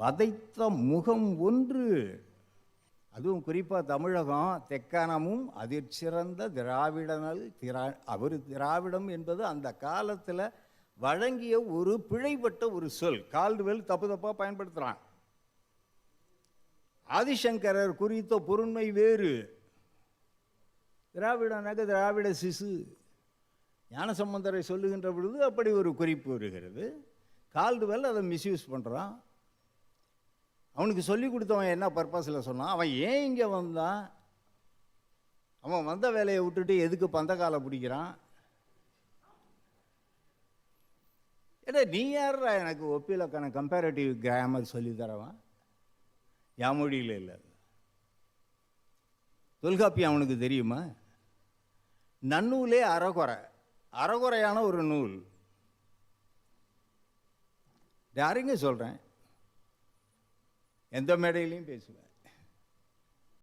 வதைத்த முகம் ஒன்று. அதுவும் குறிப்பாக தமிழகம் தெக்கானமும் அதிர்ச்சிறந்த திராவிடனல் திரா அவர் திராவிடம் என்பது அந்த காலத்தில் வழங்கிய ஒரு பிழைப்பட்ட ஒரு சொல். கால்டுவெல் தப்பு தப்பாக பயன்படுத்துகிறான் ஆதிசங்கரர் குறித்த பொருண்மை வேறு. திராவிடனாக திராவிட சிசு. ஞானசம்பந்தரை சொல்லுகின்ற பொழுது அப்படி ஒரு குறிப்பு வருகிறது. கால்டுவெல் அதை மிஸ்யூஸ் பண்ணுறான் அவனுக்கு சொல்லி கொடுத்தவன் என்ன பர்பஸில் சொன்னான்? அவன் ஏன் இங்கே வந்தான்? அவன் வந்த வேலையை விட்டுட்டு எதுக்கு பந்தக்காலை பிடிக்கிறான்? ஏடா நீ யாரா எனக்கு ஒப்பிலக்கான கம்பேரட்டிவ் கிராமர் சொல்லி தரவன் என் மொழியில் இல்லை தொல்காப்பி அவனுக்கு தெரியுமா? நன்னூலே அறகுறை. அறகுறையான ஒரு நூல். யாருங்க சொல்கிறேன் எந்த மேடையிலையும் பேசுவேன்.